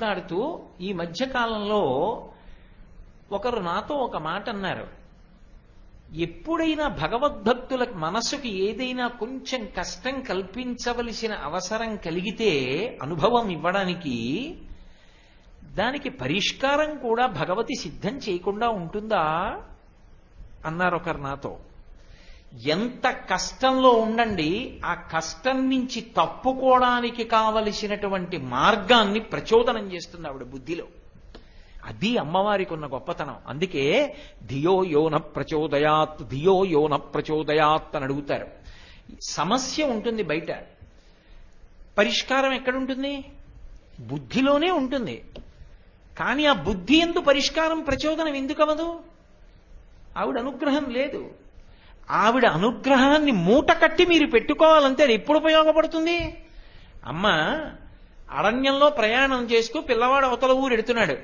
మాట్లాడుతూ ఈ మధ్యకాలంలో ఒకరు నాతో ఒక మాట అన్నారు. ఎప్పుడైనా భగవద్భక్తుల మనస్సుకి ఏదైనా కొంచెం కష్టం కల్పించవలసిన అవసరం కలిగితే అనుభవం ఇవ్వడానికి దానికి పరిష్కారం కూడా భగవతి సిద్ధం చేయకుండా ఉంటుందా? అన్నారు ఒకరు నాతో. ఎంత కష్టంలో ఉండండి ఆ కష్టం నుంచి తప్పుకోవడానికి కావలసినటువంటి మార్గాన్ని ప్రచోదనం చేస్తుంది ఆవిడ బుద్ధిలో. అది అమ్మవారికి ఉన్న గొప్పతనం. అందుకే ధియో యోన ప్రచోదయాత్ ధియో యోన ప్రచోదయాత్ అని అడుగుతారు. సమస్య ఉంటుంది బయట. పరిష్కారం ఎక్కడుంటుంది? బుద్ధిలోనే ఉంటుంది. కానీ ఆ బుద్ధి ఎందు పరిష్కారం ప్రచోదనం ఎందుకు అవ్వదు ఆవిడ అనుగ్రహం లేదు. ఆవిడ అనుగ్రహాన్ని మూట కట్టి మీరు పెట్టుకోవాలంటే అది ఎప్పుడు ఉపయోగపడుతుంది? అమ్మ అరణ్యంలో ప్రయాణం చేస్తూ పిల్లవాడు అవతల ఊరు ఎడుతున్నాడు.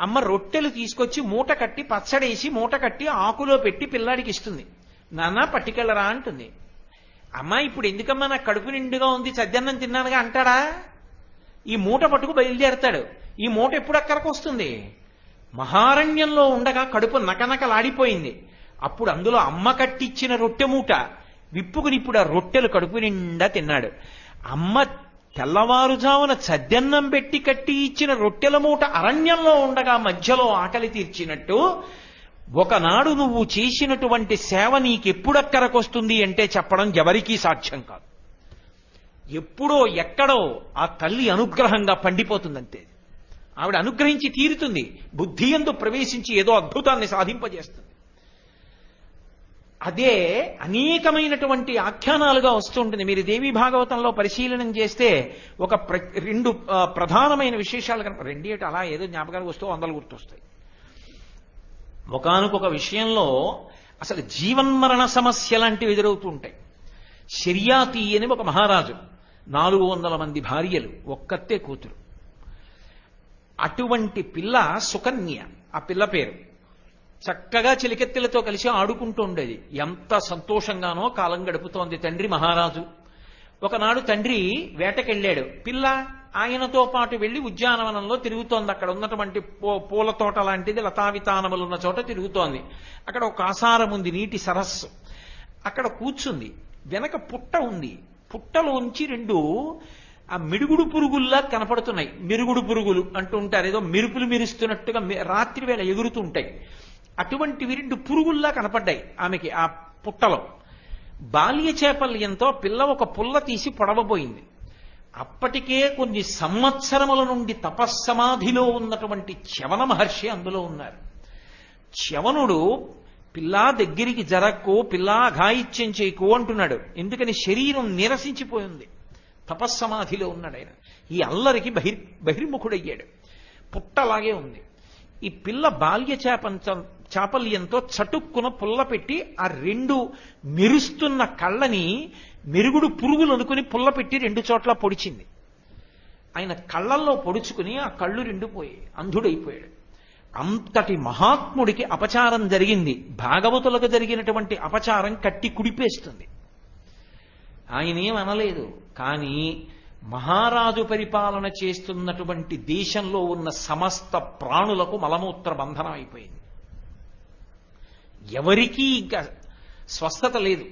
అమ్మ రొట్టెలు తీసుకొచ్చి మూట కట్టి పచ్చడేసి మూట కట్టి ఆకులో పెట్టి పిల్లాడికి ఇస్తుంది. నాన్న పట్టుకెళ్ళరా అంటుంది. అమ్మ ఇప్పుడు ఎందుకమ్మా నాకు కడుపు నిండుగా ఉంది చద్దన్నం తిన్నానుగా అంటాడా? ఈ మూట పట్టుకు బయలుదేరతాడు. ఈ మూట ఎప్పుడు అక్కడికి వస్తుంది? మహారణ్యంలో ఉండగా కడుపు నకనకలాడిపోయింది. అప్పుడు అందులో అమ్మ కట్టిచ్చిన రొట్టె మూట. విప్పుకుని ఇప్పుడు ఆ రొట్టెలు కడుపు నిండా తిన్నాడు. అమ్మ తెల్లవారుజామున చద్దన్నం పెట్టి కట్టి ఇచ్చిన రొట్టెల మూట అరణ్యంలో ఉండగా మధ్యలో ఆకలి తీర్చినట్టు ఒకనాడు నువ్వు చేసినటువంటి సేవ నీకెప్పుడక్కరకొస్తుంది అంటే చెప్పడం ఎవరికీ సాధ్యం కాదు. ఎప్పుడో ఎక్కడో ఆ తల్లి అనుగ్రహంగా పండిపోతుందంతే. ఆవిడ అనుగ్రహించి తీరుతుంది. బుద్ధి ఎందు ప్రవేశించి ఏదో అద్భుతాన్ని సాధింపజేస్తుంది. అదే అనేకమైనటువంటి ఆఖ్యానాలుగా వస్తుంటుంది. మీరు దేవి భాగవతంలో పరిశీలనం చేస్తే ఒక ప్ర- రెండు ప్రధానమైన విశేషాలు కనుక రెండేటి అలా ఏదో జ్ఞాపకానికి వస్తూ వందలు గుర్తొస్తాయి. ఒకనొక విషయంలో అసలు జీవన్మరణ సమస్య లాంటివి ఎదురవుతూ ఉంటాయి శర్యాతి అని ఒక మహారాజు నాలుగు వందల మంది భార్యలు ఒక్కతే కూతురు. అటువంటి పిల్ల సుకన్య ఆ పిల్ల పేరు. చక్కగా చిలికెత్తెలతో కలిసి ఆడుకుంటూ ఉండేది ఎంత సంతోషంగానో కాలం గడుపుతోంది తండ్రి మహారాజు. ఒకనాడు తండ్రి వేటకెళ్ళాడు. పిల్ల ఆయనతో పాటు వెళ్ళి ఉద్యానవనంలో తిరుగుతోంది. అక్కడ ఉన్నటువంటి పూ- పూల తోట లాంటిది లతావితానములు ఉన్న చోట తిరుగుతోంది. అక్కడ ఒక ఆసారం ఉంది నీటి సరస్సు. అక్కడ కూర్చుంది. వెనక పుట్ట ఉంది. పుట్టలోంచి రెండు ఆ మిడుగుడు పురుగుల్లా కనపడుతున్నాయి. మిరుగుడు పురుగులు అంటూ ఉంటారు ఏదో మెరుపులు మెరుస్తున్నట్టుగా రాత్రి వేళ ఎగురుతూ ఉంటాయి. అటువంటివి రెండు పురుగుల్లా కనపడ్డాయి ఆమెకి ఆ పుట్టలో. బాల్య చేపల్యంతో పిల్ల ఒక పుల్ల తీసి పొడవబోయింది. అప్పటికే కొన్ని సంవత్సరముల నుండి తపస్సమాధిలో ఉన్నటువంటి చవన మహర్షి అందులో ఉన్నారు. చవనుడు పిల్లా దగ్గరికి జరక్కు పిల్లా అఘాయిత్యం చేయకు అంటున్నాడు. ఎందుకని శరీరం నిరసించిపోయింది. తపస్సమాధిలో ఉన్నాడు ఆయన. ఈ అల్లరికి బహిర్ బహిర్ముఖుడయ్యాడు. పుట్టలాగే ఉంది. ఈ పిల్ల బాల్య చేపంచ చాపల్యంతో చటుక్కున పుల్ల పెట్టి ఆ రెండు మెరుస్తున్న కళ్ళని మెరుగుడు పురుగులు అనుకుని పుల్ల పెట్టి రెండు చోట్ల పొడిచింది. ఆయన కళ్ళల్లో పొడుచుకుని ఆ కళ్ళు రెండు అంధుడైపోయాడు. అంతటి మహాత్ముడికి అపచారం జరిగింది. భాగవతులకు జరిగినటువంటి అపచారం కట్టి కుడిపేస్తుంది. ఆయనేమనలేదు అనలేదు. కానీ మహారాజు పరిపాలన చేస్తున్నటువంటి దేశంలో ఉన్న సమస్త ప్రాణులకు మలమూత్ర బంధనం అయిపోయింది. ఎవరికీ ఇంకా స్వస్థత లేదు.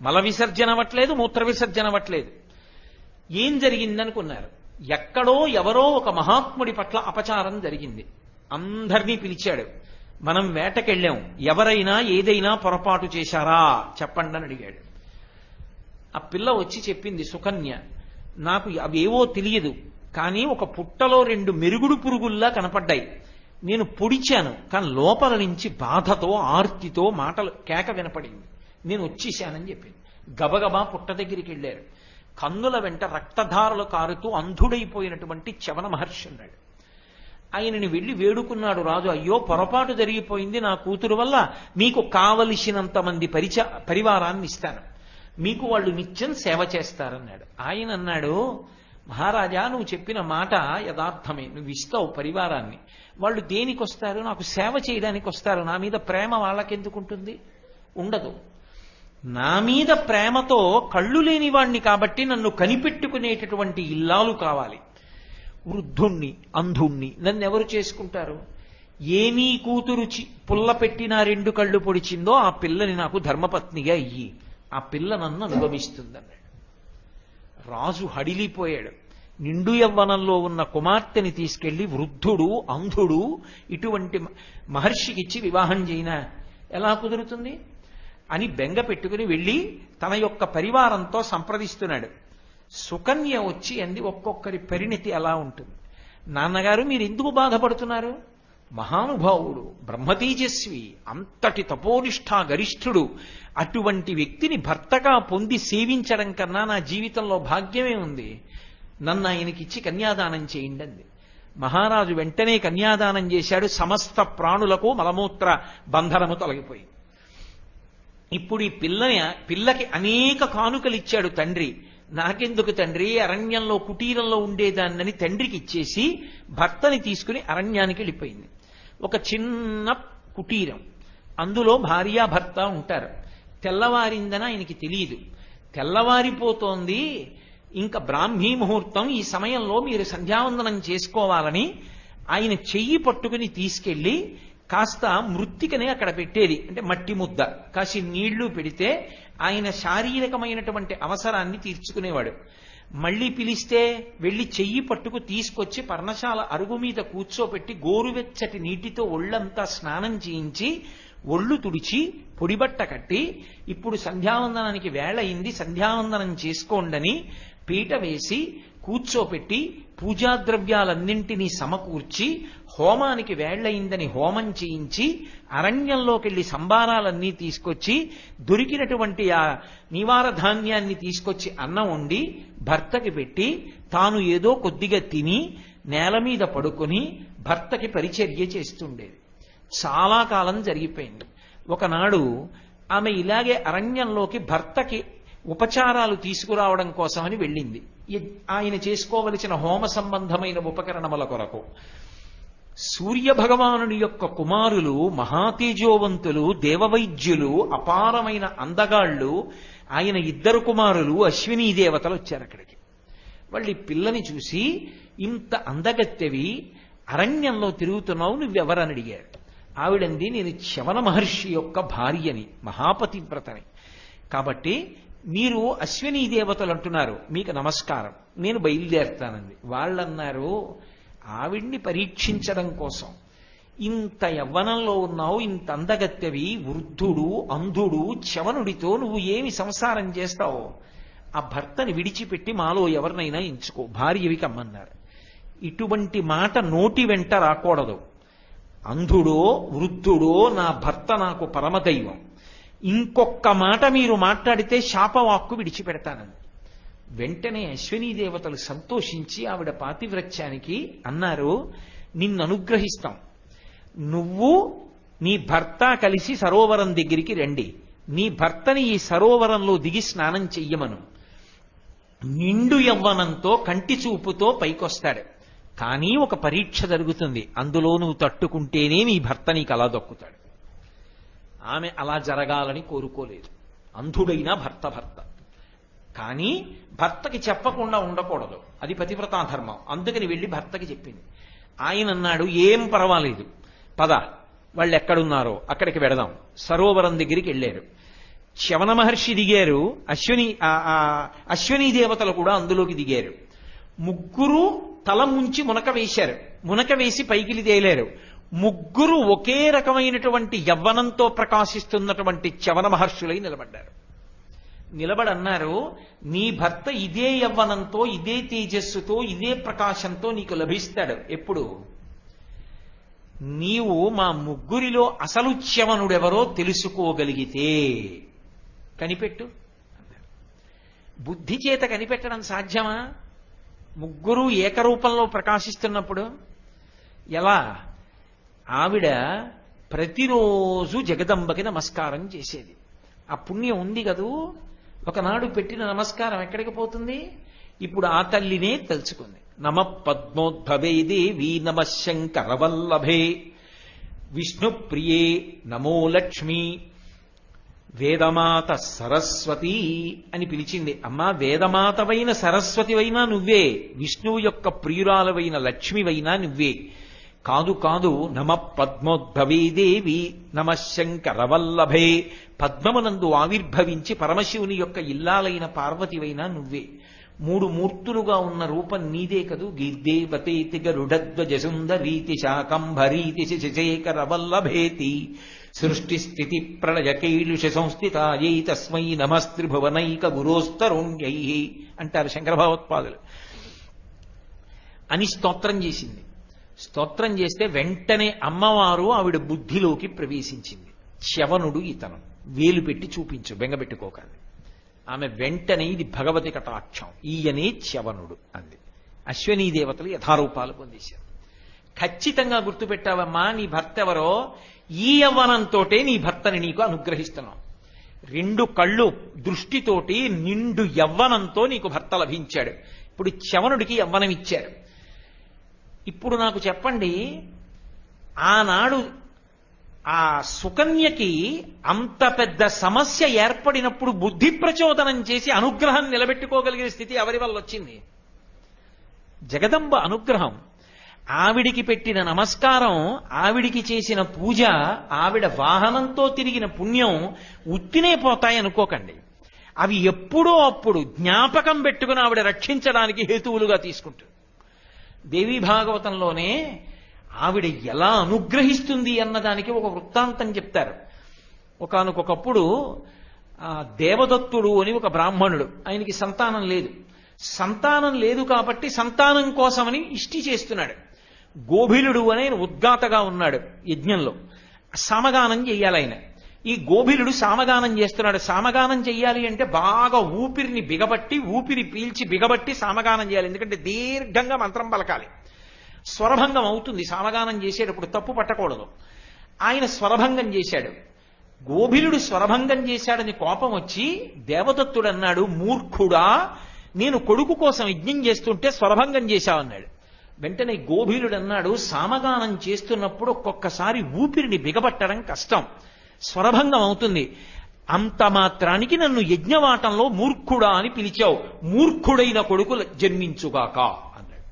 మల విసర్జన అవ్వట్లేదు మూత్ర విసర్జన అవ్వట్లేదు. ఏం జరిగిందనుకున్నారు ఎక్కడో ఎవరో ఒక మహాత్ముడి పట్ల అపచారం జరిగింది. అందరినీ పిలిచాడు. మనం వేటకెళ్ళాం. ఎవరైనా ఏదైనా పొరపాటు చేశారా? చెప్పండి అని అడిగాడు. ఆ పిల్ల వచ్చి చెప్పింది సుకన్య నాకు అవేవో తెలియదు కానీ ఒక పుట్టలో రెండు మెరుగుడు పురుగుల్లా కనపడ్డాయి. నేను పొడిచాను కానీ లోపల నుంచి బాధతో ఆర్తితో మాటలు కేక వినపడింది. నేను వచ్చేసానని చెప్పింది గబగబా పుట్ట దగ్గరికి వెళ్ళారు. కన్నుల వెంట రక్తధారలు కారుతూ అంధుడైపోయినటువంటి చవన మహర్షి ఉన్నాడు. ఆయనని వెళ్ళి వేడుకున్నాడు రాజు అయ్యో పొరపాటు జరిగిపోయింది. నా కూతురు వల్ల మీకు కావలసినంత మంది పరిచ పరివారాన్ని ఇస్తాను. మీకు వాళ్ళు నిత్యం సేవ చేస్తారన్నాడు. ఆయన అన్నాడు మహారాజా నువ్వు చెప్పిన మాట యథార్థమే. నువ్వు ఇస్తావు పరివారాన్ని. వాళ్ళు దేనికి వస్తారు నాకు సేవ చేయడానికి వస్తారు నా మీద ప్రేమ వాళ్ళకెందుకుంటుంది? ఉండదు. నా మీద ప్రేమతో కళ్ళు లేని వాణ్ణి కాబట్టి నన్ను కనిపెట్టుకునేటటువంటి ఇల్లాలు కావాలి. వృద్ధుణ్ణి అంధుణ్ణి నన్ను ఎవరు చేసుకుంటారు ఏమీ కూతురు పుల్ల పెట్టిన రెండు కళ్ళు పొడిచిందో ఆ పిల్లని నాకు ధర్మపత్నిగా ఇయ్యి. ఆ పిల్ల నన్ను అనుభవిస్తుందన్నాడు రాజు హడిలిపోయాడు. నిండు యవ్వనంలో ఉన్న కుమార్తెని తీసుకెళ్ళి వృద్ధుడు అంధుడు ఇటువంటి మహర్షికిచ్చి వివాహం చేయన. ఎలా కుదురుతుంది? అని బెంగ పెట్టుకుని వెళ్ళి తన యొక్క పరివారంతో సంప్రదిస్తున్నాడు. సుకన్య వచ్చి అంది ఒక్కొక్కరి పరిణితి ఎలా ఉంటుంది? నాన్నగారు మీరు ఎందుకు బాధపడుతున్నారు? మహానుభావుడు బ్రహ్మతేజస్వి అంతటి తపోనిష్ఠా గరిష్ఠుడు అటువంటి వ్యక్తిని భర్తగా పొంది సేవించడం కన్నా నా జీవితంలో భాగ్యమే ఉంది. నన్ను ఆయనకిచ్చి కన్యాదానం చేయండి అంది మహారాజు వెంటనే కన్యాదానం చేశాడు. సమస్త ప్రాణులకు మలమూత్ర బంధనము తొలగిపోయింది. ఇప్పుడు ఈ పిల్లని పిల్లకి అనేక కానుకలు ఇచ్చాడు తండ్రి. నాకెందుకు తండ్రి? అరణ్యంలో కుటీరంలో ఉండేదాన్నని తండ్రికి ఇచ్చేసి భర్తని తీసుకుని అరణ్యానికి వెళ్ళిపోయింది. ఒక చిన్న కుటీరం. అందులో భార్యాభర్త ఉంటారు. తెల్లవారిందని ఆయనకి తెలియదు తెల్లవారిపోతోంది. ఇంకా బ్రాహ్మీ ముహూర్తం ఈ సమయంలో మీరు సంధ్యావందనం చేసుకోవాలని ఆయన చెయ్యి పట్టుకుని తీసుకెళ్ళి కాస్త మృత్తికని అక్కడ పెట్టేది. అంటే మట్టి ముద్ద. కాసి నీళ్ళు పెడితే ఆయన శారీరకమైనటువంటి అవసరాన్ని తీర్చుకునేవాడు. మళ్ళీ పిలిస్తే వెళ్ళి చెయ్యి పట్టుకు తీసుకొచ్చి పర్ణశాల అరుగు మీద కూర్చోపెట్టి గోరువెచ్చటి నీటితో ఒళ్ళంతా స్నానం చేయించి ఒళ్ళు తుడిచి పొడిబట్ట కట్టి ఇప్పుడు సంధ్యావందనానికి వేళ అయింది సంధ్యావందనం చేసుకోండని పీట వేసి కూర్చోపెట్టి పూజాద్రవ్యాలన్నింటినీ సమకూర్చి హోమానికి వేళ్ళయిందని హోమం చేయించి అరణ్యంలోకెళ్ళి సంబారాలన్నీ తీసుకొచ్చి దొరికినటువంటి ఆ నివార ధాన్యాన్ని తీసుకొచ్చి అన్నం వండి భర్తకి పెట్టి తాను ఏదో కొద్దిగా తిని నేల మీద పడుకొని భర్తకి పరిచర్య చేస్తుండేది. చాలా కాలం జరిగిపోయింది. ఒకనాడు ఆమె ఇలాగే అరణ్యంలోకి భర్తకి ఉపచారాలు తీసుకురావడం కోసమని వెళ్ళింది. ఆయన చేసుకోవలసిన హోమ సంబంధమైన ఉపకరణముల కొరకు. సూర్య భగవానుడి యొక్క కుమారులు మహాతేజోవంతులు దేవవైద్యులు అపారమైన అందగాళ్ళు ఆయన ఇద్దరు కుమారులు అశ్వినీ దేవతలు వచ్చారు అక్కడికి. వాళ్ళు పిల్లని చూసి ఇంత అందగత్తెవి అరణ్యంలో తిరుగుతున్నావు నువ్వెవరని అడిగారు. ఆవిడంది నేను శవన మహర్షి యొక్క భార్యని మహాపతివ్రతని కాబట్టి మీరు అశ్వినీ దేవతలు అంటున్నారు మీకు నమస్కారం నేను బయలుదేరుతానండి వాళ్ళన్నారు ఆవిడ్ని పరీక్షించడం కోసం. ఇంత యవ్వనంలో ఉన్నావు ఇంత అందగత్తెవి వృద్ధుడు అంధుడు చవనుడితో నువ్వు ఏమి సంసారం చేస్తావు ఆ భర్తని విడిచిపెట్టి మాలో ఎవరినైనా ఎంచుకో. భార్యవి కమ్మన్నారు. ఇటువంటి మాట నోటి వెంట రాకూడదు. అంధుడో వృద్ధుడో నా భర్త నాకు పరమదైవం. ఇంకొక్క మాట మీరు మాట్లాడితే శాపవాక్కు విడిచిపెడతానని. వెంటనే అశ్వినీ దేవతలు సంతోషించి ఆవిడ పాతివ్రత్యానికి అన్నారు నిన్ను అనుగ్రహిస్తాం నువ్వు నీ భర్త కలిసి సరోవరం దగ్గరికి రండి. నీ భర్తని ఈ సరోవరంలో దిగి స్నానం చెయ్యమను. నిండు యవ్వనంతో కంటి చూపుతో పైకొస్తాడు కానీ ఒక పరీక్ష జరుగుతుంది. అందులో నువ్వు తట్టుకుంటేనే నీ భర్త నీకు అలా దొక్కుతాడు. ఆమె అలా జరగాలని కోరుకోలేదు. అంధుడైన భర్త భర్త. కానీ భర్తకి చెప్పకుండా ఉండకూడదు. అది పతివ్రతా ధర్మం. అందుకని వెళ్ళి భర్తకి చెప్పింది. ఆయన అన్నాడు ఏం పర్వాలేదు. పద. వాళ్ళు ఎక్కడున్నారో అక్కడికి వెడదాం. సరోవరం దగ్గరికి వెళ్ళారు. శవన మహర్షి దిగారు. అశ్విని అశ్విని దేవతలు కూడా అందులోకి దిగారు. ముగ్గురు తల ముంచి మునక వేశారు. మునక వేసి పైకిలి తేలారు. ముగ్గురు ఒకే రకమైనటువంటి యవ్వనంతో ప్రకాశిస్తున్నటువంటి చవన మహర్షులై నిలబడ్డారు. నిలబడన్నారు నీ భర్త ఇదే యవ్వనంతో ఇదే తేజస్సుతో ఇదే ప్రకాశంతో నీకు లభిస్తాడు. ఎప్పుడు? నీవు మా ముగ్గురిలో అసలు చ్యవనుడెవరో తెలుసుకోగలిగితే. కనిపెట్టు. బుద్ధి చేత కనిపెట్టడం సాధ్యమా? ముగ్గురు ఏకరూపంలో ప్రకాశిస్తున్నప్పుడు ఎలా? ఆవిడ ప్రతిరోజు జగదంబకి నమస్కారం చేసేది. ఆ పుణ్యం ఉంది కదూ? ఒకనాడు పెట్టిన నమస్కారం ఎక్కడికి పోతుంది? ఇప్పుడు ఆ తల్లినే తలుచుకుంది. నమ పద్మోద్భవే దేవి నమ శంకరవల్లభే. విష్ణుప్రియే నమో లక్ష్మి. వేదమాత సరస్వతి అని పిలిచింది. అమ్మా వేదమాతవైన సరస్వతివైనా నువ్వే. విష్ణువు యొక్క ప్రియురాలవైన లక్ష్మివైనా నువ్వే. కాదు కాదు నమ పద్మోద్భవే దేవి నమ శంకరవల్లభే. పద్మమునందు ఆవిర్భవించి పరమశివుని యొక్క ఇల్లాలైన పార్వతివైనా నువ్వే. మూడు మూర్తులుగా ఉన్న రూపం నీదే కదూ. గీర్దేవతేతి గరుడధ్వజ సుందరీతి శాకంభరీతి శశేఖర వల్లభేతి సృష్టి స్థితి ప్రళయ కైలుష సంస్థితాయై తస్మై నమస్త్రిభువనైక గురోస్తరుణ్యై. అంటారు శంకర భగవత్పాదులు అని స్తోత్రం చేసింది. స్తోత్రం చేస్తే వెంటనే అమ్మవారు ఆవిడ బుద్ధిలోకి ప్రవేశించింది. శవనుడు ఇతను. వేలు పెట్టి చూపించు బెంగపెట్టుకోకండి ఆమె వెంటనే ఇది భగవతి కటాక్షం. ఈయనే శవనుడు అంది. అశ్వనీ దేవతలు యథారూపాలు పొందేశారు. ఖచ్చితంగా గుర్తుపెట్టావమ్మా నీ భర్త ఎవరో? ఈ యవ్వనంతోటే నీ భర్తని నీకు అనుగ్రహిస్తున్నాం. రెండు కళ్ళు దృష్టితోటి నిండు యవ్వనంతో నీకు భర్త లభించాడు. ఇప్పుడు చవనుడికి యవ్వనం ఇచ్చాడు ఇప్పుడు నాకు చెప్పండి ఆనాడు ఆ సుకన్యకి అంత పెద్ద సమస్య ఏర్పడినప్పుడు బుద్ధి ప్రచోదనం చేసి అనుగ్రహం నిలబెట్టుకోగలిగిన స్థితి ఎవరి వల్ల వచ్చింది? జగదంబ అనుగ్రహం. ఆవిడికి పెట్టిన నమస్కారం ఆవిడికి చేసిన పూజ ఆవిడ వాహనంతో తిరిగిన పుణ్యం ఉత్తినే పోతాయి అనుకోకండి. అవి ఎప్పుడో అప్పుడు జ్ఞాపకం పెట్టుకుని ఆవిడ రక్షించడానికి హేతువులుగా తీసుకుంటుంది. దేవీ భాగవతంలోనే ఆవిడ ఎలా అనుగ్రహిస్తుంది అన్నదానికి ఒక వృత్తాంతం చెప్తారు. ఒకనకొకప్పుడు దేవదత్తుడు అని ఒక బ్రాహ్మణుడు. ఆయనకి సంతానం లేదు. సంతానం లేదు కాబట్టి సంతానం కోసమని ఇష్టి చేస్తున్నాడు. గోభిలుడు అని ఆయన ఉద్గాతగా ఉన్నాడు యజ్ఞంలో. సమగానం చేయాలి ఆయన. ఈ గోభిలుడు సామగానం చేస్తున్నాడు. సామగానం చెయ్యాలి అంటే బాగా ఊపిరిని బిగబట్టి ఊపిరి పీల్చి బిగబట్టి సామగానం చేయాలి. ఎందుకంటే దీర్ఘంగా మంత్రం పలకాలి. స్వరభంగం అవుతుంది. సామగానం చేసేటప్పుడు తప్పు పట్టకూడదు. ఆయన స్వరభంగం చేశాడు. గోభిలుడు స్వరభంగం చేశాడని కోపం వచ్చి దేవదత్తుడు అన్నాడు మూర్ఖుడా నేను కొడుకు కోసం యజ్ఞం చేస్తుంటే స్వరభంగం చేశావన్నాడు వెంటనే గోభిలుడు అన్నాడు సామగానం చేస్తున్నప్పుడు ఒక్కొక్కసారి ఊపిరిని బిగబట్టడం కష్టం. స్వరభంగం అవుతుంది. అంత మాత్రానికి నన్ను యజ్ఞవాటంలో మూర్ఖుడా అని పిలిచావు. మూర్ఖుడైన కొడుకు జన్మించుగాక అన్నాడు.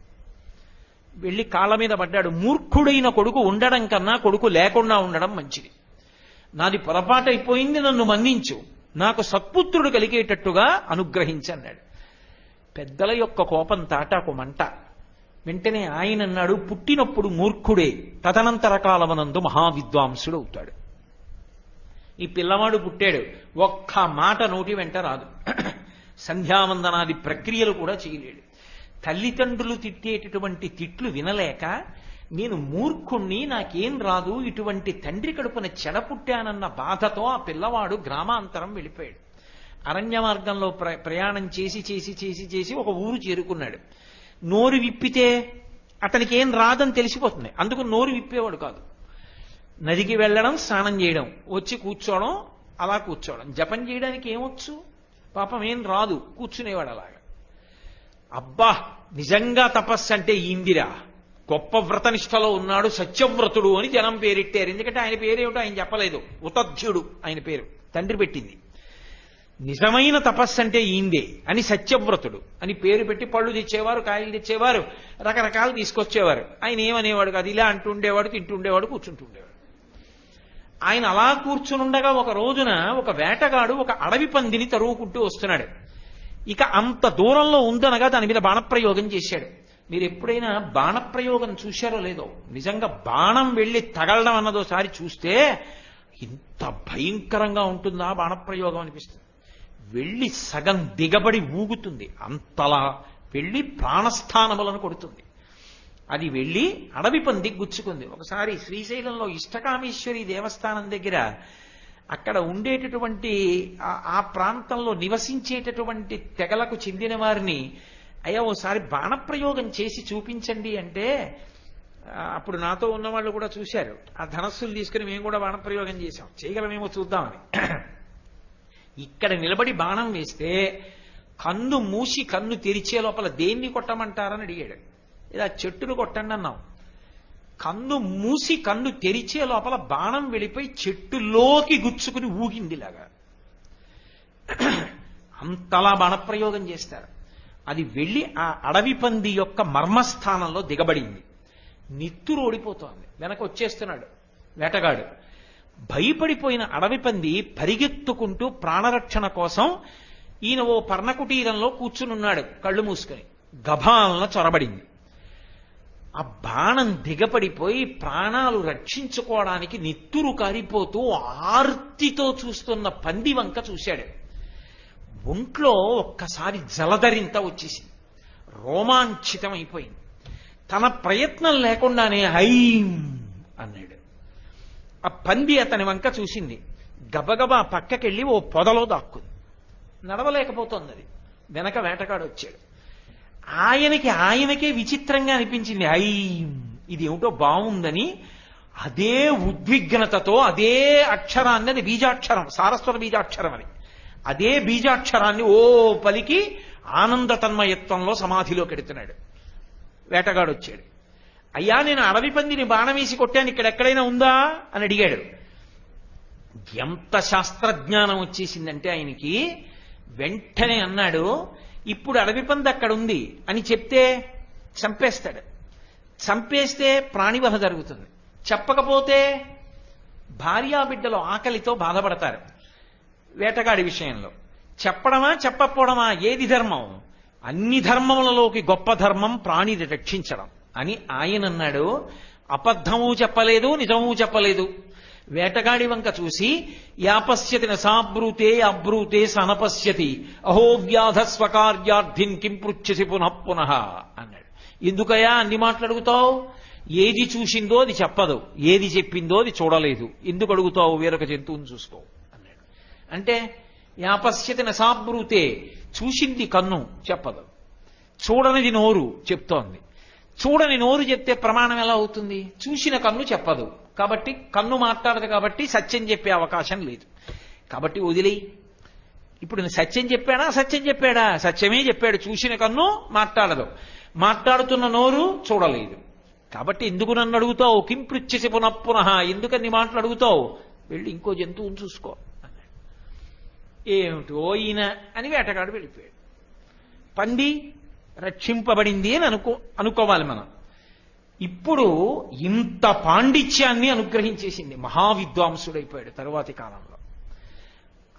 వెళ్ళి కాళ్ళ మీద పడ్డాడు. మూర్ఖుడైన కొడుకు ఉండడం కన్నా కొడుకు లేకుండా ఉండడం మంచిది. నాది పొరపాటైపోయింది నన్ను మన్నించు. నాకు సత్పుత్రుడు కలిగేటట్టుగా అనుగ్రహించన్నాడు. పెద్దల యొక్క కోపం తాటాకు మంట. వెంటనే ఆయన అన్నాడు పుట్టినప్పుడు మూర్ఖుడే. తదనంతర కాలమనందు మహావిద్వాంసుడు అవుతాడు ఈ పిల్లవాడు పుట్టాడు. ఒక్క మాట నోటి వెంట రాదు. సంధ్యావందనాది ప్రక్రియలు కూడా చేయలేడు. తల్లిదండ్రులు తిట్టేటటువంటి తిట్లు వినలేక నేను మూర్ఖుణ్ణి నాకేం రాదు ఇటువంటి తండ్రి కడుపున చెడ పుట్టానన్న బాధతో ఆ పిల్లవాడు గ్రామాంతరం వెళ్ళిపోయాడు. అరణ్య మార్గంలో ప్ర ప్రయాణం చేసి చేసి చేసి చేసి ఒక ఊరు చేరుకున్నాడు. నోరు విప్పితే అతనికి ఏం రాదని తెలిసిపోతుంది. అందుకు నోరు విప్పేవాడు కాదు. నదికి వెళ్ళడం స్నానం చేయడం వచ్చి కూర్చోవడం అలా కూర్చోవడం. జపం చేయడానికి ఏమొచ్చు? పాపం ఏం రాదు. కూర్చునేవాడు అలాగా. అబ్బా నిజంగా తపస్సు అంటే ఇందిరా. గొప్ప వ్రతనిష్టలో ఉన్నాడు సత్యవ్రతుడు అని జనం పేరెట్టారు. ఎందుకంటే ఆయన పేరేమిటో ఆయన చెప్పలేదు. ఉతధ్యుడు ఆయన పేరు. తండ్రి పెట్టింది. నిజమైన తపస్సు అంటే ఈందే అని సత్యవ్రతుడు అని పేరు పెట్టి పళ్ళు తెచ్చేవారు కాయలు తెచ్చేవారు రకరకాలు తీసుకొచ్చేవారు. ఆయన ఏమనేవాడు కాదు. ఇలా అంటుండేవాడు తింటుండేవాడు కూర్చుంటుండేవాడు ఆయన అలా కూర్చునుండగా ఒక రోజున ఒక వేటగాడు ఒక అడవి పందిని తరువుకుంటూ వస్తున్నాడు. ఇక అంత దూరంలో ఉందనగా దాని మీద బాణప్రయోగం చేశాడు. మీరు ఎప్పుడైనా బాణప్రయోగం చూశారో లేదో నిజంగా బాణం వెళ్ళి తగలడం అన్నదోసారి చూస్తే ఇంత భయంకరంగా ఉంటుందా బాణప్రయోగం అనిపిస్తుంది. వెళ్ళి సగం దిగబడి ఊగుతుంది. అంతలా వెళ్ళి ప్రాణస్థానములను కొడుతుంది. అది వెళ్ళి అడవి పంది గుచ్చుకుంది. ఒకసారి శ్రీశైలంలో ఇష్టకామేశ్వరి దేవస్థానం దగ్గర అక్కడ ఉండేటటువంటి ఆ- ప్రాంతంలో నివసించేటటువంటి తెగలకు చెందిన వారిని అయ్యా ఓసారి బాణప్రయోగం చేసి చూపించండి అంటే అప్పుడు నాతో ఉన్న వాళ్ళు కూడా చూశారు. ఆ ధనస్సులు తీసుకుని మేము కూడా బాణప్రయోగం చేశాం. చేయగలమేమో చూద్దామని. ఇక్కడ నిలబడి బాణం వేస్తే కన్ను మూసి కన్ను తెరిచే లోపల దేన్ని కొట్టమంటారని అడిగాడు. ఇలా చెట్టును కొట్టండి అన్నాం కన్ను మూసి కన్ను తెరిచే లోపల బాణం వెళ్ళిపోయి చెట్టులోకి గుచ్చుకుని ఊగిందిలాగా అంతలా బాణప్రయోగం చేస్తారు. అది వెళ్ళి ఆ అడవి పంది యొక్క మర్మస్థానంలో దిగబడింది. నిత్తురు ఓడిపోతోంది. వెనక వచ్చేస్తున్నాడు వేటగాడు. భయపడిపోయిన అడవి పంది పరిగెత్తుకుంటూ ప్రాణరక్షణ కోసం ఈయన ఓ పర్ణకుటీరంలో కూర్చునున్నాడు కళ్ళు మూసుకొని. గభాలన చొరబడింది. ఆ బాణం దిగపడిపోయి ప్రాణాలు రక్షించుకోవడానికి నిత్తురు కారిపోతూ ఆర్తితో చూస్తున్న పంది వంక చూశాడు. ఒంట్లో ఒక్కసారి జలధరింత వచ్చేసింది. రోమాంచితం అయిపోయింది తన ప్రయత్నం లేకుండానే హైం అన్నాడు. ఆ పంది అతని వంక చూసింది. గబగబా పక్కకెళ్ళి ఓ పొదలో దాక్కుంది. నడవలేకపోతోంది అది. వెనక వేటగాడు వచ్చాడు ఆయనకి ఆయనకే విచిత్రంగా అనిపించింది. ఐ ఇది ఏమిటో బాగుందని అదే ఉద్విగ్నతతో అదే అక్షరాన్ని అది బీజాక్షరం సారస్వత బీజాక్షరం అని. అదే బీజాక్షరాన్ని ఓ పలికి ఆనంద తన్మయత్వంలో సమాధిలో కెడుతున్నాడు. వేటగాడు వచ్చాడు అయ్యా నేను అడవి పందిని బాణమేసి కొట్టాను ఇక్కడ ఎక్కడైనా ఉందా? అని అడిగాడు. ఎంత శాస్త్రజ్ఞానం వచ్చేసిందంటే ఆయనకి వెంటనే అన్నాడు ఇప్పుడు అడవి పంది అక్కడ ఉంది అని చెప్తే చంపేస్తాడు. చంపేస్తే ప్రాణివహ జరుగుతుంది. చెప్పకపోతే భార్యాబిడ్డలు ఆకలితో బాధపడతారు. వేటగాడి విషయంలో. చెప్పడమా చెప్పకపోవడమా ఏది ధర్మం? అన్ని ధర్మములలోకి గొప్ప ధర్మం ప్రాణిని రక్షించడం అని ఆయన అన్నాడు. అబద్ధము చెప్పలేదు నిజము చెప్పలేదు. వేటగాడి వంక చూసి యాపశ్యతి నసాబ్రూతే అబ్రూతే సనపశ్యతి అహో వ్యాధ స్వకార్యార్థిన్ కిం పృచ్చసి పునః పునః అన్నాడు. ఎందుకయ్యా అన్ని మాట్లాడుగుతావు ఏది చూసిందో అది చెప్పదు ఏది చెప్పిందో అది చూడలేదు. ఎందుకు అడుగుతావు వేరొక జంతువుని చూసుకో అన్నాడు. అంటే యాపశ్యతి నసాబ్రూతే చూసింది కన్ను చెప్పదు. చూడనిది నోరు చెప్తోంది. చూడని నోరు చెప్తే ప్రమాణం ఎలా అవుతుంది? చూసిన కన్ను చెప్పదు. కాబట్టి కన్ను మాట్లాడదు కాబట్టి సత్యం చెప్పే అవకాశం లేదు. కాబట్టి వదిలేయి. ఇప్పుడు నేను సత్యం చెప్పాడా సత్యం చెప్పాడా? సత్యమే చెప్పాడు. చూసిన కన్ను మాట్లాడదు. మాట్లాడుతున్న నోరు చూడలేదు. కాబట్టి ఎందుకు నన్ను అడుగుతావు? కింపృచ్చేసి పునః పునః. ఎందుకని మాటలు అడుగుతావు? వెళ్ళి ఇంకో జంతువుని చూసుకో ఏమిటో? ఈయన అని వేటగాడు వెళ్ళిపోయాడు. పంది రక్షింపబడింది అని అనుకో అనుకోవాలి మనం. ఇప్పుడు ఇంత పాండిత్యాన్ని అనుగ్రహించేసింది మహావిద్వాంసుడైపోయాడు తరువాతి కాలంలో.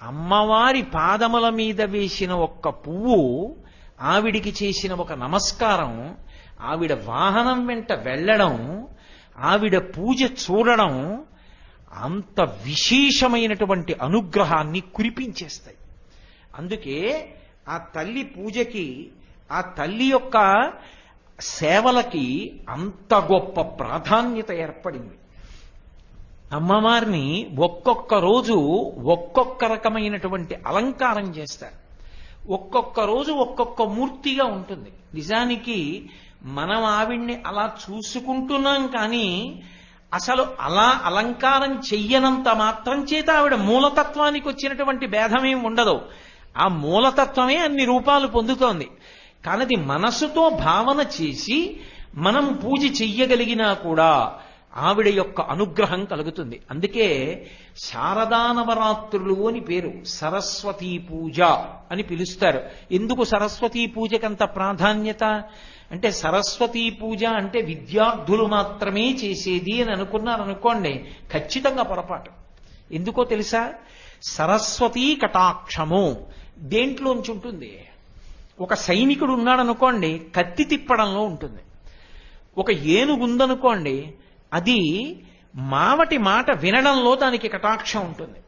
అమ్మవారి పాదముల మీద వేసిన ఒక్క పువ్వు ఆవిడికి చేసిన ఒక నమస్కారం ఆవిడ వాహనం వెంట వెళ్ళడం ఆవిడ పూజ చూడడం అంత విశేషమైనటువంటి అనుగ్రహాన్ని కురిపించేస్తాయి. అందుకే ఆ తల్లి పూజకి ఆ తల్లి యొక్క సేవలకి అంత గొప్ప ప్రాధాన్యత ఏర్పడింది. అమ్మవారిని ఒక్కొక్క రోజు ఒక్కొక్క రకమైనటువంటి అలంకారం చేస్తారు. ఒక్కొక్క రోజు ఒక్కొక్క మూర్తిగా ఉంటుంది. నిజానికి మనం ఆవిడ్ని అలా చూసుకుంటున్నాం కానీ అసలు అలా అలంకారం చెయ్యనంత మాత్రం చేత ఆవిడ మూలతత్వానికి వచ్చినటువంటి భేదమేం ఉండదు. ఆ మూలతత్వమే అన్ని రూపాలు పొందుతోంది. కానది మనసుతో భావన చేసి మనం పూజ చెయ్యగలిగినా కూడా ఆవిడ యొక్క అనుగ్రహం కలుగుతుంది. అందుకే శారదానవరాత్రులు అని పేరు సరస్వతీ పూజ అని పిలుస్తారు. ఎందుకు సరస్వతీ పూజకంత ప్రాధాన్యత? అంటే సరస్వతీ పూజ అంటే విద్యార్థులు మాత్రమే చేసేది అని అనుకున్నారనుకోండి ఖచ్చితంగా పొరపాటు. ఎందుకో తెలుసా? సరస్వతీ కటాక్షము దేంట్లోంచి ఉంటుంది? ఒక సైనికుడు ఉన్నాడనుకోండి కత్తి తిప్పడంలో ఉంటుంది. ఒక ఏనుగు ఉందనుకోండి అది మావటి మాట వినడంలో దానికి కటాక్షం ఉంటుంది.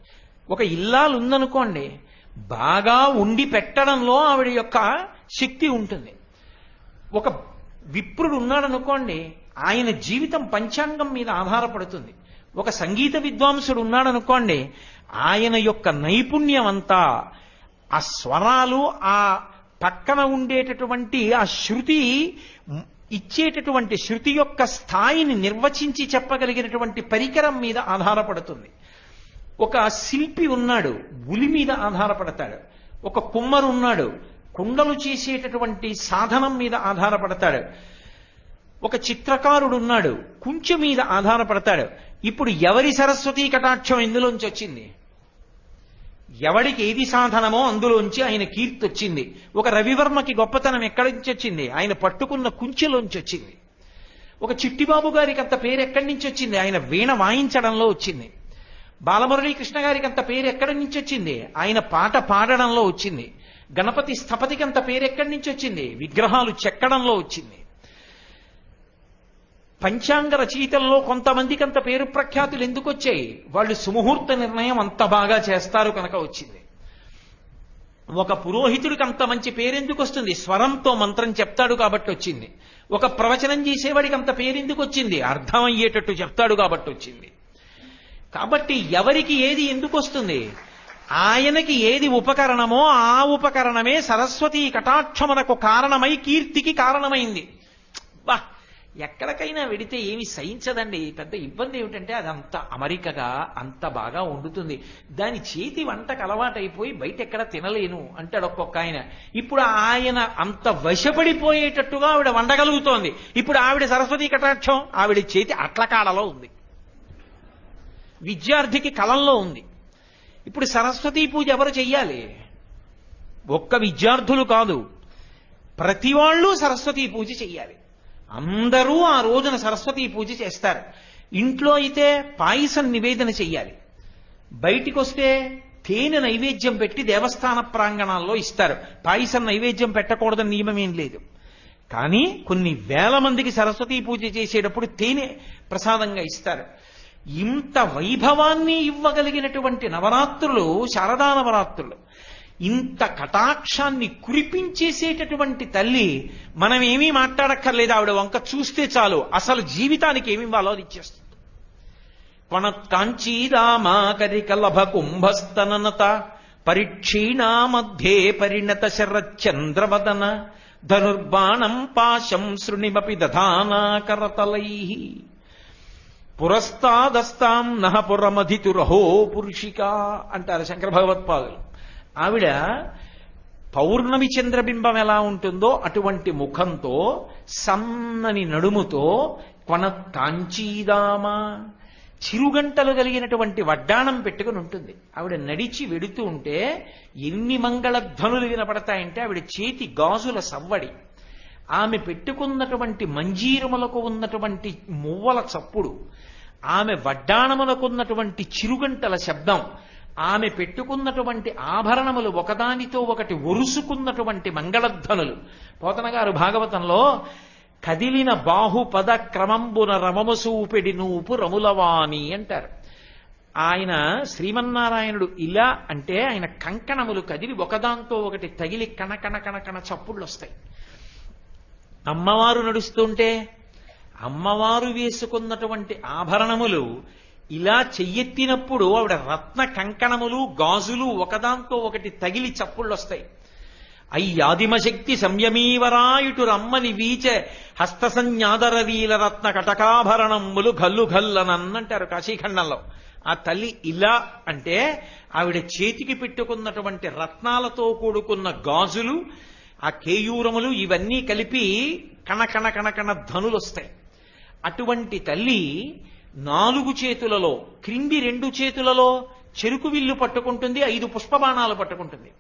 ఒక ఇల్లాలు ఉందనుకోండి బాగా ఉండి పెట్టడంలో ఆవిడ యొక్క శక్తి ఉంటుంది. ఒక విప్రుడు ఉన్నాడనుకోండి ఆయన జీవితం పంచాంగం మీద ఆధారపడుతుంది. ఒక సంగీత విద్వాంసుడు ఉన్నాడనుకోండి ఆయన యొక్క నైపుణ్యం అంతా ఆ స్వరాలు ఆ పక్కన ఉండేటటువంటి ఆ శృతి ఇచ్చేటటువంటి శృతి యొక్క స్థాయిని నిర్వచించి చెప్పగలిగినటువంటి పరికరం మీద ఆధారపడుతుంది. ఒక శిల్పి ఉన్నాడు ఉలి మీద ఆధారపడతాడు. ఒక కుమ్మరు ఉన్నాడు కుండలు చేసేటటువంటి సాధనం మీద ఆధారపడతాడు. ఒక చిత్రకారుడు ఉన్నాడు కుంచె మీద ఆధారపడతాడు. ఇప్పుడు ఎవరి సరస్వతీ కటాక్షం ఇందులోంచి వచ్చింది? ఎవడికి ఏది సాధనమో అందులోంచి ఆయన కీర్తి వచ్చింది ఒక రవివర్మకి గొప్పతనం ఎక్కడి నుంచి వచ్చింది? ఆయన పట్టుకున్న కుంచెలోంచి వచ్చింది. ఒక చిట్టిబాబు గారికి అంత పేరు ఎక్కడి నుంచి వచ్చింది? ఆయన వీణ వాయించడంలో వచ్చింది. బాలమురళీకృష్ణ గారికి అంత పేరు ఎక్కడి నుంచి వచ్చింది? ఆయన పాట పాడడంలో వచ్చింది. గణపతి స్థపతికి అంత పేరు ఎక్కడి నుంచి వచ్చింది? విగ్రహాలు చెక్కడంలో వచ్చింది. పంచాంగ రచయితల్లో కొంతమందికి అంత పేరు ప్రఖ్యాతులు ఎందుకు వచ్చాయి వాళ్ళు సుముహూర్త నిర్ణయం అంత బాగా చేస్తారు కనుక వచ్చింది. ఒక పురోహితుడికి అంత మంచి పేరెందుకు వస్తుంది? స్వరంతో మంత్రం చెప్తాడు కాబట్టి వచ్చింది. ఒక ప్రవచనం చేసేవాడికి అంత పేరెందుకు వచ్చింది? అర్థమయ్యేటట్టు చెప్తాడు కాబట్టి వచ్చింది. కాబట్టి ఎవరికి ఏది ఎందుకు వస్తుంది? ఆయనకి ఏది ఉపకరణమో ఆ ఉపకరణమే సరస్వతి కటాక్షమునకు కారణమై కీర్తికి కారణమైంది. బా ఎక్కడికైనా వెడితే ఏమి సహించదండి. పెద్ద ఇబ్బంది ఏమిటంటే అది అంత అమరికగా అంత బాగా వండుతుంది. దాని చేతి వంటకు అలవాటైపోయి బయట ఎక్కడ తినలేను అంటాడు ఒక్కొక్క ఆయన. ఇప్పుడు ఆయన అంత వశపడిపోయేటట్టుగా ఆవిడ వండగలుగుతోంది. ఇప్పుడు ఆవిడ సరస్వతి కటాక్షం ఆవిడ చేతి అట్లకాడలో ఉంది. విద్యార్థికి కలంలో ఉంది. ఇప్పుడు సరస్వతీ పూజ ఎవరు చెయ్యాలి? ఒక్క విద్యార్థులు కాదు. ప్రతి వాళ్ళు సరస్వతీ పూజ చెయ్యాలి. అందరూ ఆ రోజున సరస్వతీ పూజ చేస్తారు. ఇంట్లో అయితే పాయసం నివేదన చెయ్యాలి. బయటికి వస్తే తేనె నైవేద్యం పెట్టి దేవస్థాన ప్రాంగణాల్లో ఇస్తారు. పాయసం నైవేద్యం పెట్టకూడదని నియమం ఏం లేదు. కానీ కొన్ని వేల మందికి సరస్వతీ పూజ చేసేటప్పుడు తేనె ప్రసాదంగా ఇస్తారు. ఇంత వైభవాన్ని ఇవ్వగలిగినటువంటి నవరాత్రులు శారదా నవరాత్రులు. ఇంత కటాక్షాన్ని కురిపించేసేటటువంటి తల్లి మనం ఏమీ మాట్లాడక్కర్లేదు. ఆవిడ వంక చూస్తే చాలు. అసలు జీవితానికి ఏమి ఇవ్వాలో అది ఇచ్చేస్తుంది. కొణత్కాంచీరామాకరికలభ కుంభస్తననత పరిక్షీణా మధ్యే పరిణత శరచంద్రవదన ధనుర్బాణం పాశం శృణిమపి దధానాకరతలై. పురస్తాదస్తాం నహ పురమధితురహో పురుషిక అంటారు శంకర భగవత్పాదులు. ఆవిడ పౌర్ణమి చంద్రబింబం ఎలా ఉంటుందో అటువంటి ముఖంతో సన్నని నడుముతో కొన కాంచీదామా చిరుగంటలు కలిగినటువంటి వడ్డాణం పెట్టుకుని ఉంటుంది. ఆవిడ నడిచి వెడుతూ ఉంటే ఎన్ని మంగళధ్వనులు వినపడతాయంటే ఆవిడ చేతి గాజుల సవ్వడి. ఆమె పెట్టుకున్నటువంటి మంజీరములకు ఉన్నటువంటి మువ్వల చప్పుడు ఆమె వడ్డాణములకు ఉన్నటువంటి చిరుగంటల శబ్దం ఆమె పెట్టుకున్నటువంటి ఆభరణములు ఒకదానితో ఒకటి ఒరుసుకున్నటువంటి మంగళధ్వనులు. పోతనగారు భాగవతంలో కదిలిన బాహుపద క్రమంబున రమము సూపిడి నూపు రములవాణి అంటారు. ఆయన శ్రీమన్నారాయణుడు ఇలా అంటే ఆయన కంకణములు కదిలి ఒకదాంతో ఒకటి తగిలి కణకణ కణకణ చప్పుళ్ళు వస్తాయి అమ్మవారు నడుస్తుంటే అమ్మవారు వేసుకున్నటువంటి ఆభరణములు ఇలా చెయ్యెత్తినప్పుడు ఆవిడ రత్న కంకణములు గాజులు ఒకదాంతో ఒకటి తగిలి చప్పుళ్ళొస్తాయి. అయ్యాదిమశక్తి సంయమీవరాయుటు రమ్మని వీచ హస్తసన్యాదరవీల రత్న కటకాభరణములు గల్లు గల్లనన్నంటారు కాశీఖండంలో. ఆ తల్లి ఇలా అంటే ఆవిడ చేతికి పెట్టుకున్నటువంటి రత్నాలతో కూడుకున్న గాజులు ఆ కేయూరములు ఇవన్నీ కలిపి కణ కణ కణ ధనులు వస్తాయి అటువంటి తల్లి నాలుగు చేతులలో క్రింది రెండు చేతులలో చెరుకు విల్లు పట్టుకుంటుంది ఐదు పుష్పబాణాలు పట్టుకుంటుంది.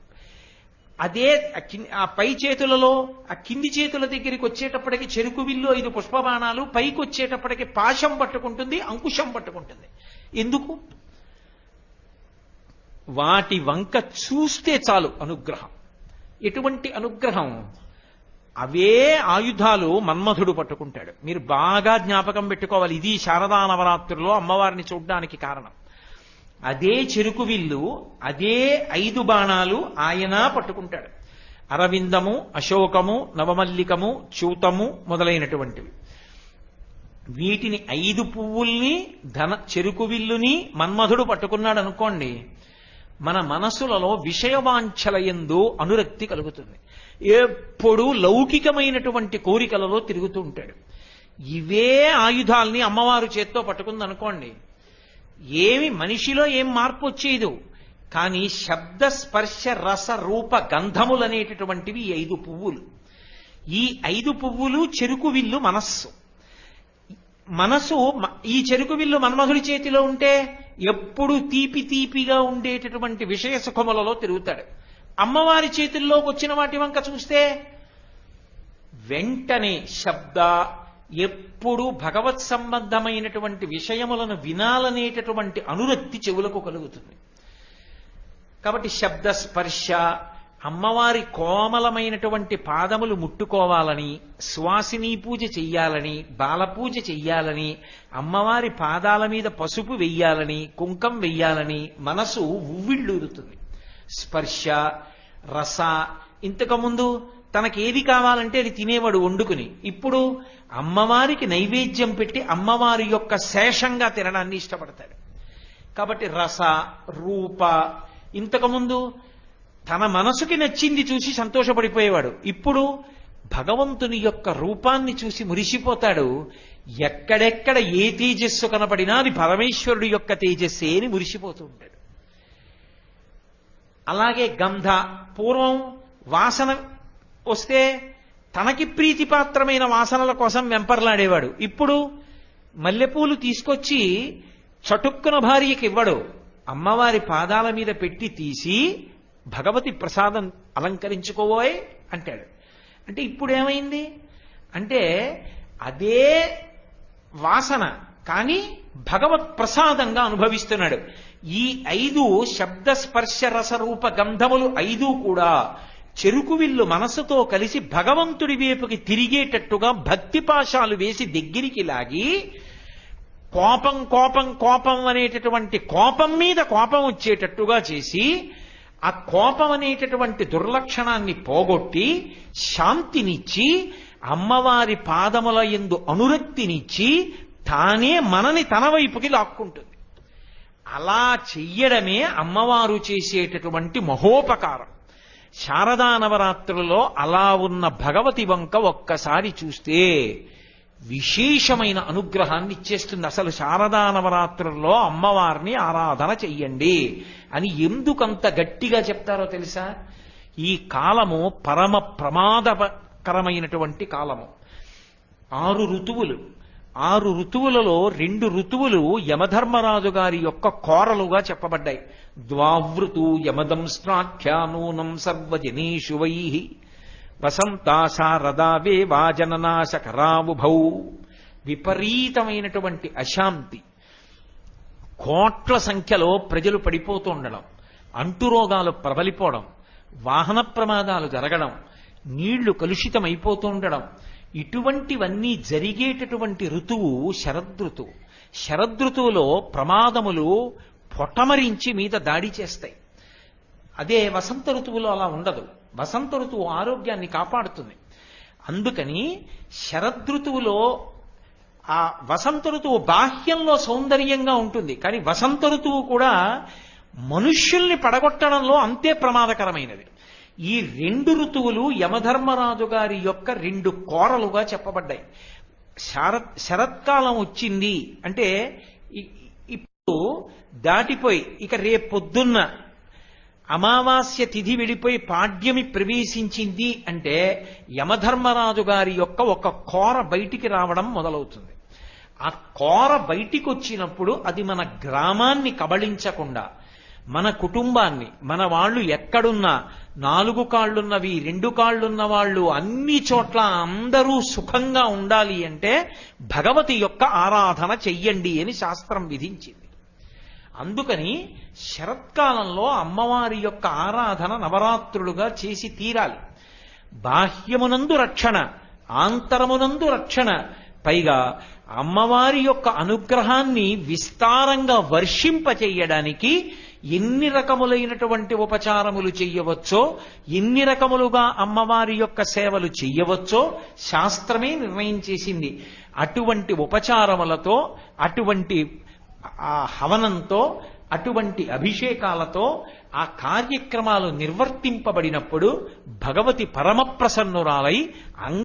అదే ఆ పై చేతులలో ఆ కింది చేతుల దగ్గరికి వచ్చేటప్పటికి చెరుకు విల్లు ఐదు పుష్పబాణాలు పైకి వచ్చేటప్పటికి పాశం పట్టుకుంటుంది అంకుశం పట్టుకుంటుంది. ఎందుకు? వాటి వంక చూస్తే చాలు అనుగ్రహం. ఎటువంటి అనుగ్రహం? అవే ఆయుధాలు మన్మధుడు పట్టుకుంటాడు. మీరు బాగా జ్ఞాపకం పెట్టుకోవాలి. ఇది శారదా నవరాత్రుల్లో అమ్మవారిని చూడ్డానికి కారణం. అదే చెరుకు విల్లు అదే ఐదు బాణాలు ఆయన పట్టుకుంటాడు. అరవిందము అశోకము నవమల్లికము చూతము మొదలైనటువంటివి. వీటిని ఐదు పువ్వుల్ని ధన చెరుకు విల్లుని మన్మధుడు పట్టుకున్నాడు అనుకోండి మన మనసులలో విషయవాంఛల ఎందు అనురక్తి కలుగుతుంది. ఎప్పుడూ లౌకికమైనటువంటి కోరికలలో తిరుగుతూ ఉంటాడు. ఇవే ఆయుధాల్ని అమ్మవారు చేత్తో పట్టుకుందనుకోండి ఏమి మనిషిలో ఏం మార్పు వచ్చేదు. కానీ శబ్ద స్పర్శ రస రూప గంధములనేటటువంటివి ఈ ఐదు పువ్వులు. ఈ ఐదు పువ్వులు చెరుకు విల్లు మనస్సు. మనసు ఈ చెరుకు విల్లు మన్మధుడి చేతిలో ఉంటే ఎప్పుడు తీపి తీపిగా ఉండేటటువంటి విషయ సుఖములలో తిరుగుతాడు. అమ్మవారి చేతుల్లోకి వచ్చిన వాటి వంక చూస్తే వెంటనే శబ్ద ఎప్పుడు భగవత్ సంబంధమైనటువంటి విషయములను వినాలనేటటువంటి అనురక్తి చెవులకు కలుగుతుంది. కాబట్టి శబ్ద స్పర్శ అమ్మవారి కోమలమైనటువంటి పాదములు ముట్టుకోవాలని సువాసిని పూజ చెయ్యాలని బాలపూజ చెయ్యాలని అమ్మవారి పాదాల మీద పసుపు వెయ్యాలని కుంకం వెయ్యాలని మనసు ఉవ్విళ్ళూరుతుంది. స్పర్శ రస. ఇంతకుముందు తనకేది కావాలంటే అది తినేవాడు వండుకుని. ఇప్పుడు అమ్మవారికి నైవేద్యం పెట్టి అమ్మవారి యొక్క శేషంగా తినడాన్ని ఇష్టపడతాడు. కాబట్టి రస రూప. ఇంతకుముందు తన మనసుకి నచ్చింది చూసి సంతోషపడిపోయేవాడు. ఇప్పుడు భగవంతుని యొక్క రూపాన్ని చూసి మురిసిపోతాడు. ఎక్కడెక్కడ ఏ తేజస్సు కనపడినా అది పరమేశ్వరుడు యొక్క తేజస్సే అని మురిసిపోతూ ఉంటాడు. అలాగే గంధ పూర్వం వాసన వస్తే తనకి ప్రీతిపాత్రమైన వాసనల కోసం వెంపర్లాడేవాడు. ఇప్పుడు మల్లెపూలు తీసుకొచ్చి చటుక్కున భార్యకి ఇవ్వడు. అమ్మవారి పాదాల మీద పెట్టి తీసి భగవతి ప్రసాదం అలంకరించుకోబోయ్ అంటాడు. అంటే ఇప్పుడు ఏమైంది అంటే అదే వాసన కానీ భగవత్ ప్రసాదంగా అనుభవిస్తున్నాడు. ఈ ఐదు శబ్ద స్పర్శ రసరూప గంధములు ఐదు కూడా చెరుకు విల్లు మనసుతో కలిసి భగవంతుడి వైపుకి తిరిగేటట్టుగా భక్తి పాశాలు వేసి దగ్గరికి లాగి కోపం కోపం కోపం అనేటటువంటి కోపం మీద కోపం వచ్చేటట్టుగా చేసి ఆ కోపం అనేటటువంటి దుర్లక్షణాన్ని పోగొట్టి శాంతినిచ్చి అమ్మవారి పాదముల ఎందు అనురక్తినిచ్చి తానే మనని తన వైపుకి లాక్కుంటుంది. అలా చెయ్యడమే అమ్మవారు చేసేటటువంటి మహోపకారం. శారదా నవరాత్రులలో అలా ఉన్న భగవతి వంక ఒక్కసారి చూస్తే విశేషమైన అనుగ్రహాన్ని ఇచ్చేస్తుంది. అసలు శారదా నవరాత్రుల్లో అమ్మవారిని ఆరాధన చెయ్యండి అని ఎందుకంత గట్టిగా చెప్తారో తెలుసా? ఈ కాలము పరమ ప్రమాదకరమైనటువంటి కాలము. ఆరు ఋతువులు. ఆరు ఋతువులలో రెండు ఋతువులు యమధర్మరాజు గారి యొక్క కోరలుగా చెప్పబడ్డాయి. ద్వావృతు యమదం స్నాఖ్యానూనం సర్వజనీషు వై వసంతాశారదా వేవాజననాశకరావుభౌ విపరీతమైనటువంటి అశాంతి. కోట్ల సంఖ్యలో ప్రజలు పడిపోతూ ఉండడం అంటురోగాలు ప్రబలిపోవడం వాహన ప్రమాదాలు జరగడం నీళ్ళు కలుషితమైపోతూ ఉండడం ఇటువంటివన్నీ జరిగేటటువంటి ఋతువు శరదృతువు. శరదృతువులో ప్రమాదములు పొట్టమరించి మీద దాడి చేస్తాయి. అదే వసంత ఋతువులో అలా ఉండదు. వసంత ఋతువు ఆరోగ్యాన్ని కాపాడుతుంది. అందుకని శరదృతువులో ఆ వసంత ఋతువు బాహ్యంలో సౌందర్యంగా ఉంటుంది. కానీ వసంత ఋతువు కూడా మనుష్యుల్ని పడగొట్టడంలో అంతే ప్రమాదకరమైనది. ఈ రెండు ఋతువులు యమధర్మరాజు గారి యొక్క రెండు కోరలుగా చెప్పబడ్డాయి. శరత్ శరత్కాలం వచ్చింది అంటే ఇప్పుడు దాటిపోయి ఇక రేపొద్దున్న అమావాస్య తిథి విడిపోయి పాడ్యమి ప్రవేశించింది అంటే యమధర్మరాజు గారి యొక్క ఒక కోర బయటికి రావడం మొదలవుతుంది. ఆ కోర బయటికి వచ్చినప్పుడు అది మన గ్రామాన్ని కబళించకుండా మన కుటుంబాన్ని మన వాళ్ళు ఎక్కడున్నా నాలుగు కాళ్ళున్నవి రెండు కాళ్ళున్న వాళ్ళు అన్ని చోట్ల అందరూ సుఖంగా ఉండాలి అంటే భగవతి యొక్క ఆరాధన చెయ్యండి అని శాస్త్రం విధించింది. అందుకని శరత్కాలంలో అమ్మవారి యొక్క ఆరాధన నవరాత్రులుగా చేసి తీరాలి. బాహ్యమునందు రక్షణ ఆంతరమునందు రక్షణ పైగా అమ్మవారి యొక్క అనుగ్రహాన్ని విస్తారంగా వర్షింపచేయడానికి ఎన్ని రకములైనటువంటి ఉపచారములు చెయ్యవచ్చో ఎన్ని రకములుగా అమ్మవారి యొక్క సేవలు చెయ్యవచ్చో శాస్త్రమే నిర్ణయం చేసింది. అటువంటి ఉపచారములతో అటువంటి ఆ హవనంతో అటువంటి అభిషేకాలతో ఆ కార్యక్రమాలు నిర్వర్తింపబడినప్పుడు భగవతి పరమప్రసన్నురాలై అంగ